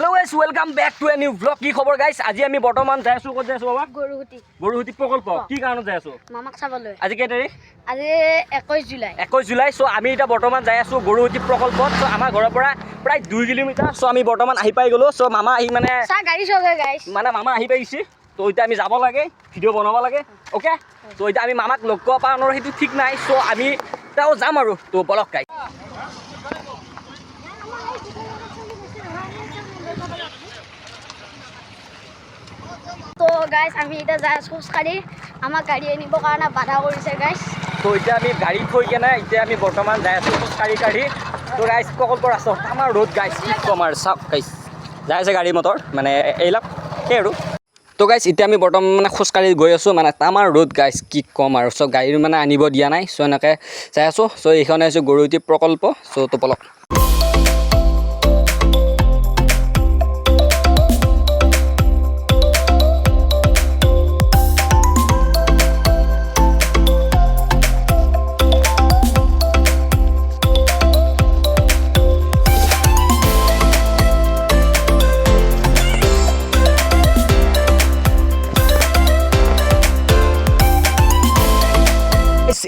Hello' guys welcome back to a new blog কি খবৰ গাইছ আজি আমি বৰ্তমান যাই আছোঁ ক'ত যাই আছোঁ বাবা? গৰুগুটি। গৰুসুতি প্ৰকল্প। কি কাৰণত যাই আছোঁ? মামাক চাবলৈ। আজি কেই তাৰিখ? আজি একৈছ জুলাই। একৈছ জুলাই চ' আমি এতিয়া বৰ্তমান যাই আছোঁ গৰুসুতি প্ৰকল্পত। চ' আমাৰ ঘৰৰ পৰা প্ৰায় দুই কিলোমিটাৰ। চ' আমি বৰ্তমান আহি পাই গ'লোঁ। চ' মামা আহি মানে গাড়ী চলে গাইছ মানে মামা আহি পাইছে। তো এতিয়া আমি যাব লাগে ভিডিঅ' বনাব লাগে অ'কে তো এতিয়া আমি মামাক লগ পোৱা পাওঁ সেইটো ঠিক নাই। চ' আমি তেওঁ যাম আৰু। তো বলক গাই তো গাইছ আমি এতিয়া যাই আছোঁ খোজকাঢ়ি আমাক গাড়ী আনিবৰ কাৰণে বাধা কৰিছে গাইছ তো এতিয়া আমি গাড়ী থৈ কেনে এতিয়া আমি বৰ্তমান যাই আছোঁ খোজকাঢ়ি কাঢ়ি তো গাইছ প্ৰকল্প ৰাস্তা আমাৰ ৰ'দ গাইছ কি ক'ম আৰু চাওক গাইছ যাই আছে গাড়ী মটৰ মানে এইবিলাক সেই আৰু। তো গাইছ এতিয়া আমি বৰ্তমান মানে খোজকাঢ়ি গৈ আছোঁ মানে আমাৰ ৰ'দ গাইছ কি ক'ম আৰু চ' গাড়ী মানে আনিব দিয়া নাই চ' এনেকৈ যাই আছোঁ। চ' এইখনে হৈছে গৰুটি প্ৰকল্প চ' তো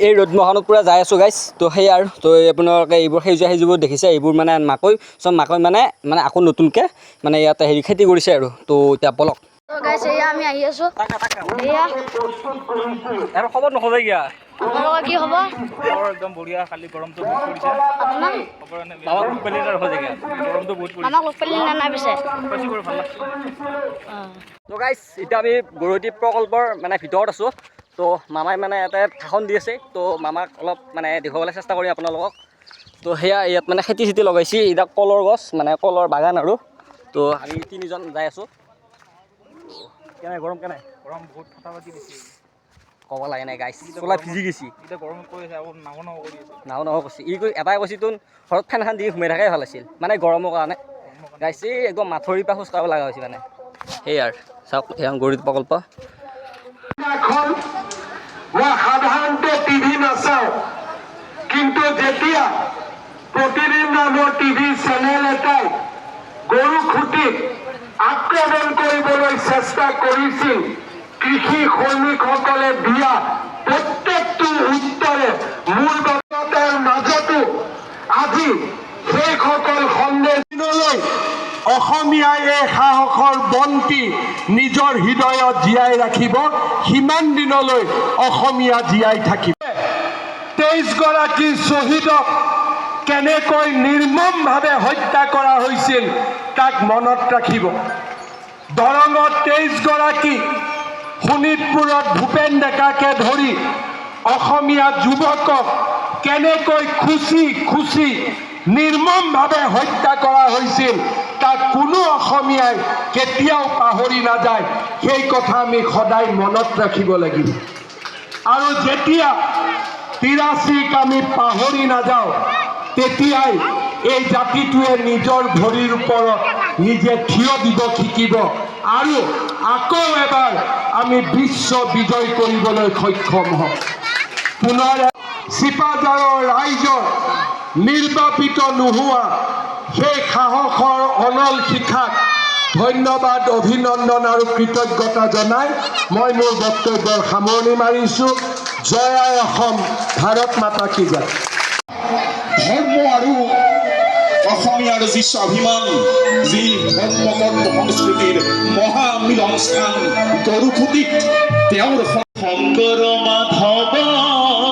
এই ৰ'দ মহানত পূৰা যাই আছোঁ গাইছ তো সেই আৰু তো আপোনালোকে এইবোৰ সেউজীয়া সেউজীয়াবোৰ দেখিছে এইবোৰ মানে মাকৈ চব মাকৈ মানে মানে আকৌ নতুনকৈ মানে ইয়াতে হেৰি খেতি কৰিছে আৰু। তো এতিয়া পলক। তো গাইছ এয়া আমি আহি আছোঁ। এয়া আৰু খবৰ নক'বা কিয়া আপোনালোকৰ কি হ'ব খবৰ একদম বঢ়িয়া খালি গৰমটো বহুত পৰিছে। আপোনাক? খবৰ এনে বাবা খুব পেলি তাৰ গৰমটো বহুত পৰিছে। মামাক লগ পালি নে নাই পিছে? বেছি কৰি ভালো লাগছে। তো গাইছ এতিয়া আমি গৰুটি প্ৰকল্পৰ মানে ভিতৰত আছোঁ। তো মামাই মানে ইয়াতে ভাষণ দি আছে তো মামাক অলপ মানে দেখুৱাবলৈ চেষ্টা কৰিম আপোনালোকক। তো সেয়া ইয়াত মানে খেতি চেতি লগাইছে এতিয়া কলৰ গছ মানে কলৰ বাগান আৰু। তো আমি তিনিজন যাই আছোঁ। কেনে গৰম কেনে? গৰম বহুত ফটা পাতি দিছে ক'ব লাগে নাই গাইছ চোলা ভিজি গৈছি। এতিয়া গৰমত কৈ আছে আকৌ নাও নাও কৰি আছে। নাও নাও কৈছে ই কৈ এটাই কৈছে তোন ঘৰত ফেন এখন দি সোমাই থকাই ভাল আছিল। মানে গৰমৰ কাৰণে। গাইছ এই একদম মাথৰিৰ পৰা খোজ কাঢ়িব লগা হৈছে মানে। সেয়াই আৰু চাওক এয়া গৰুটি প্ৰকল্প। এখন টিভি নাচাওঁ। কিন্তু যেতিয়া প্ৰতিদিন নামৰ টিভি চেনেল এটাই গৰু খুঁটিত আক্ৰমণ কৰিবলৈ চেষ্টা কৰিছিল কৃষি সৈনিকসকলে দিয়া অসমীয়াই এই সাহসৰ বন্তি নিজৰ হৃদয়ত জীয়াই ৰাখিব, সিমান দিনলৈ অসমীয়া জীয়াই থাকিব। তেইছগৰাকী শ্বহীদক কেনেকৈ নিৰ্মমভাৱে হত্যা কৰা হৈছিল তাক মনত ৰাখিব। দৰঙত তেইছগৰাকী শোণিতপুৰত ভূপেন ডেকাকে ধৰি অসমীয়া যুৱকক কেনেকৈ খুচি খুচি নিৰ্মমভাৱে হত্যা কৰা হৈছিল। তাক কোনো অসমীয়াই কেতিয়াও পাহৰি নাযায়। সেই কথা আমি সদায় মনত ৰাখিব লাগিব। আৰু যেতিয়া তিৰাচীক আমি পাহৰি নাযাওঁ, তেতিয়াই এই জাতিটোৱে নিজৰ ভৰিৰ ওপৰত নিজে থিয় দিব শিকিব। আৰু আকৌ এবাৰ আমি বিশ্ব বিজয় কৰিবলৈ সক্ষম হ'ম। পুনৰ চিপাঝাৰৰ ৰাইজৰ নিৰ্বাপিত নোহোৱা, সেই সাহসৰ অনল শিখাক ধন্যবাদ, অভিনন্দন আৰু কৃতজ্ঞতা জনাই মই মোৰ বক্তব্যৰ সামৰণি মাৰিছোঁ। জয় আই অসম, ভাৰত মাতা কি জয়। ধৰ্ম আৰু অসমীয়াৰ যি স্বাভিমান যি ধৰ্মকৰ্ম সংস্কৃতিৰ মহা মিলন স্থান, গৰুখুটিত শংকৰ মাধৱ।